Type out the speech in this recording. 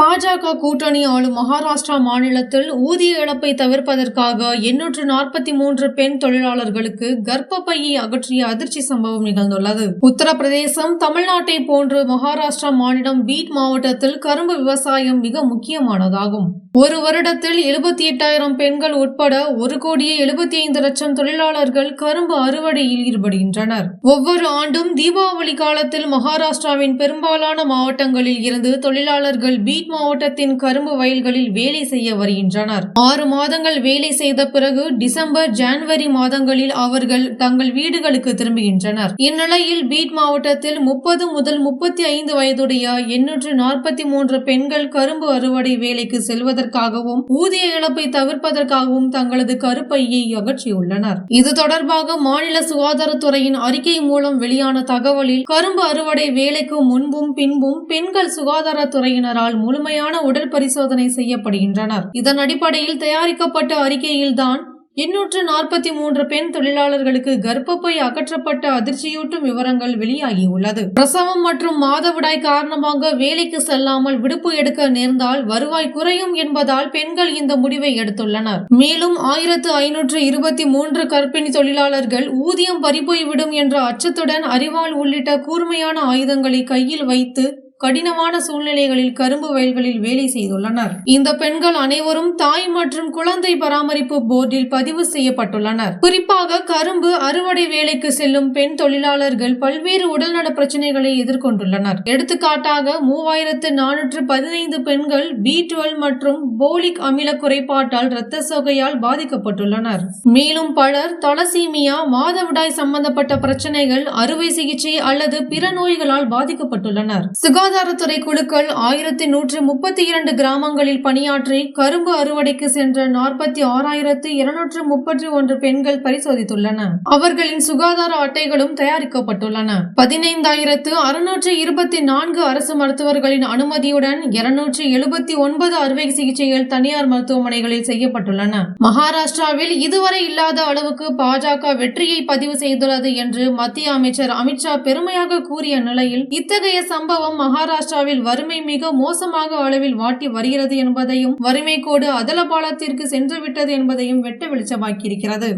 பாஜக கூட்டணி ஆளும் மகாராஷ்டிரா மாநிலத்தில் ஊதிய இழப்பை தவிர்ப்பதற்காக எண்ணூற்று நாற்பத்தி மூன்று பெண் தொழிலாளர்களுக்கு கர்ப்பப்பையை அகற்றிய அதிர்ச்சி சம்பவம் நிகழ்ந்துள்ளது. உத்தரப்பிரதேசம் தமிழ்நாட்டை போன்று மகாராஷ்டிரா மாநிலம் பீட் மாவட்டத்தில் கரும்பு விவசாயம் மிக முக்கியமானதாகும். ஒரு வருடத்தில் எழுபத்தி எட்டாயிரம் பெண்கள் உட்பட ஒரு கோடியே எழுபத்தி ஐந்து லட்சம் தொழிலாளர்கள் கரும்பு அறுவடையில் ஈடுபடுகின்றனர். ஒவ்வொரு ஆண்டும் தீபாவளி காலத்தில் மகாராஷ்டிராவின் பெரும்பாலான மாவட்டங்களில் இருந்து தொழிலாளர்கள் பீட் பீட் மாவட்டத்தின் கரும்பு வயல்களில் வேலை செய்ய வருகின்றனர். ஆறு மாதங்கள் வேலை செய்த பிறகு டிசம்பர் ஜனவரி மாதங்களில் அவர்கள் தங்கள் வீடுகளுக்கு திரும்புகின்றனர். இந்நிலையில் பீட் மாவட்டத்தில் முப்பது முதல் முப்பத்தி ஐந்து வயதுடைய எண்ணூற்று நாற்பத்தி மூன்று பெண்கள் கரும்பு அறுவடை வேலைக்கு செல்வதற்காகவும் ஊதிய இழப்பை தவிர்ப்பதற்காகவும் தங்களது கருப்பையை அகற்றியுள்ளனர். இது தொடர்பாக மாநில சுகாதாரத்துறையின் அறிக்கை மூலம் வெளியான தகவலில் கரும்பு அறுவடை வேலைக்கு முன்பும் பின்பும் பெண்கள் சுகாதாரத்துறையினரால் முழுமையான உடல் பரிசோதனை செய்யப்படுகின்றனர். இதன் அடிப்படையில் தயாரிக்கப்பட்ட அறிக்கையில்தான் எண்ணூற்று நாற்பத்தி மூன்று பெண் தொழிலாளர்களுக்கு கர்ப்பப்பை அகற்றப்பட்ட அதிர்ச்சியூட்டும் விவரங்கள் வெளியாகியுள்ளது. பிரசவம் மற்றும் மாதவிடாய் காரணமாக வேலைக்கு செல்லாமல் விடுப்பு எடுக்க நேர்ந்தால் வருவாய் குறையும் என்பதால் பெண்கள் இந்த முடிவை எடுத்துள்ளனர். மேலும் ஆயிரத்து ஐநூற்று இருபத்தி மூன்று கர்ப்பிணி தொழிலாளர்கள் ஊதியம் பறிபோய்விடும் என்ற அச்சத்துடன் அறிவால் உள்ளிட்ட கூர்மையான ஆயுதங்களை கையில் வைத்து கடினமான சூழ்நிலைகளில் கரும்பு வயல்களில் வேலை செய்துள்ளனர். இந்த பெண்கள் அனைவரும் தாய் மற்றும் குழந்தை பராமரிப்பு போர்டில் பதிவு செய்யப்பட்டுள்ளனர். குறிப்பாக கரும்பு அறுவடை வேலைக்கு செல்லும் பெண் தொழிலாளர்கள் பல்வேறு உடல்நல பிரச்சனைகளை எதிர்கொண்டுள்ளனர். எடுத்துக்காட்டாக மூவாயிரத்து நானூற்று பதினைந்து பெண்கள் பி டுவெல் மற்றும் போலிக் அமில குறைபாட்டால் இரத்த சோகையால் பாதிக்கப்பட்டுள்ளனர். மேலும் பலர் தலசீமியா மாதவிடாய் சம்பந்தப்பட்ட பிரச்சனைகள் அறுவை சிகிச்சை அல்லது பிற நோய்களால் பாதிக்கப்பட்டுள்ளனர். சுகா சுகாதாரத்துறை குழுக்கள் ஆயிரத்தி நூற்று முப்பத்தி இரண்டு கிராமங்களில் பணியாற்றி கரும்பு அறுவடைக்கு சென்ற நாற்பத்தி ஆறாயிரத்து இருநூற்று முப்பத்தி ஒன்று பெண்கள் பரிசோதித்துள்ளன. அவர்களின் சுகாதார அட்டைகளும் தயாரிக்கப்பட்டுள்ளன. பதினைந்தாயிரத்து அறுநூற்று இருபத்தி நான்கு அரசு மருத்துவர்களின் அனுமதியுடன் இருநூற்று எழுபத்தி ஒன்பது அறுவை சிகிச்சைகள் தனியார் மருத்துவமனைகளில் செய்யப்பட்டுள்ளன. மகாராஷ்டிராவில் இதுவரை இல்லாத அளவுக்கு பாஜக வெற்றியை பதிவு செய்துள்ளது என்று மத்திய அமைச்சர் அமித்ஷா பெருமையாக கூறிய நிலையில் இத்தகைய சம்பவம் மகாராஷ்டிராவில் வறுமை மிக மோசமாக அளவில் வாட்டி வருகிறது என்பதையும் வறுமை கோடு அதல பாலத்திற்கு சென்றுவிட்டது என்பதையும் வெட்ட வெளிச்சமாக்கியிருக்கிறது.